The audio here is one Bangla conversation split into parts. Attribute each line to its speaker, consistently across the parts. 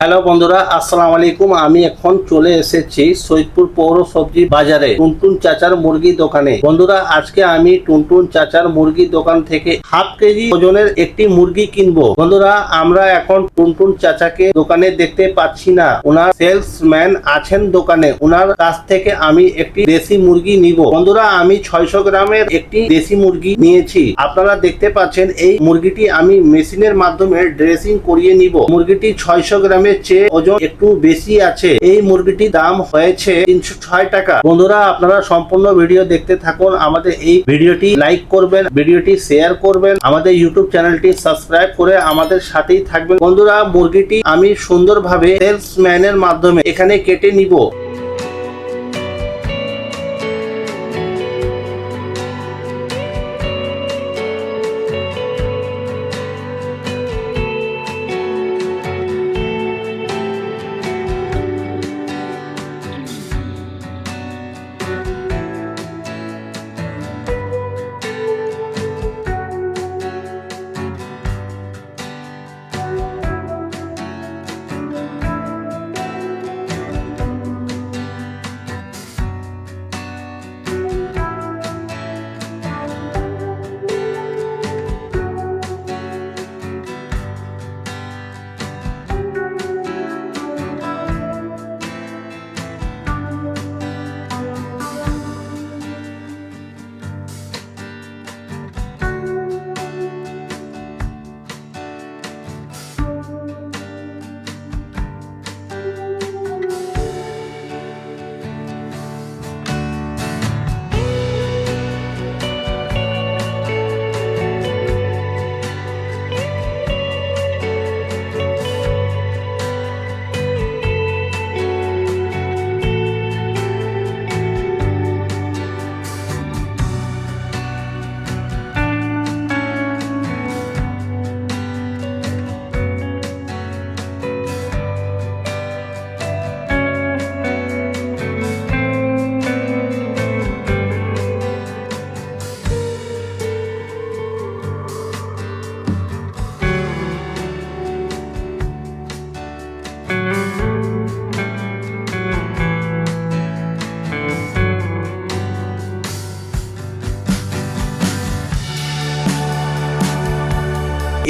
Speaker 1: হ্যালো বন্ধুরা, আসসালাম আলাইকুম। আমি এখন চলে এসেছি সৈয়দপুর পৌর সবজি বাজারে টুনটুন চাচার মুরগি দোকানে। বন্ধুরা, আজকে আমি টুনটুন চাচার মুরগি দোকান থেকে হাফ কেজি ওজনের একটি মুরগি কিনবো। বন্ধুরা, আমরা এখন টুনটুন চাচাকে দোকানে দেখতে পাচ্ছি না। ওনার সেলসম্যান আছেন দোকানে। ওনার কাছ থেকে আমি একটি দেশি মুরগি নিব। বন্ধুরা, আমি ছয়শো গ্রামের একটি দেশি মুরগি নিয়েছি। আপনারা দেখতে পাচ্ছেন, এই মুরগিটি আমি মেশিনের মাধ্যমে ড্রেসিং করিয়ে নিব। মুরগিটি ছয়শো গ্রামের চেয়ে ওজন একটু বেশি আছে। এই মুরগিটির দাম হয়েছে তিনশো ছয় টাকা। বন্ধুরা, আপনারা সম্পূর্ণ ভিডিও দেখতে থাকুন। আমাদের এই ভিডিওটি লাইক করবেন, ভিডিওটি শেয়ার করবেন, আমাদের ইউটিউব চ্যানেলটি সাবস্ক্রাইব করে আমাদের সাথেই থাকবেন। বন্ধুরা, মুরগিটি আমি সুন্দরভাবে সেলসম্যানের মাধ্যমে এখানে কেটে নিব।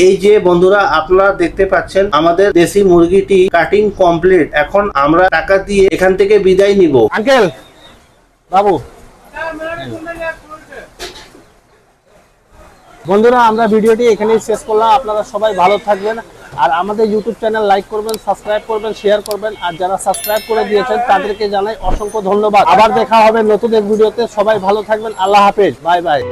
Speaker 1: এই যে বন্ধুরা, আপনারা দেখতে পাচ্ছেন, আমাদের দেশি মুরগিটি কাটিং কমপ্লিট এখন আমরা টাকা দিয়ে এখান থেকে বিদায় নিব।
Speaker 2: আঙ্কেল, বাবু। বন্ধুরা, আমরা ভিডিওটি এখানেই শেষ করলাম। আপনারা সবাই ভালো থাকবেন। আর আমাদের ইউটিউব চ্যানেল লাইক করবেন সাবস্ক্রাইব করবেন শেয়ার করবেন। আর যারা সাবস্ক্রাইব করে দিয়েছেন, তাদেরকে জানাই অসংখ্য ধন্যবাদ। আবার দেখা হবে নতুন এক ভিডিওতে। সবাই ভালো থাকবেন। আল্লাহ হাফেজ। Bye bye.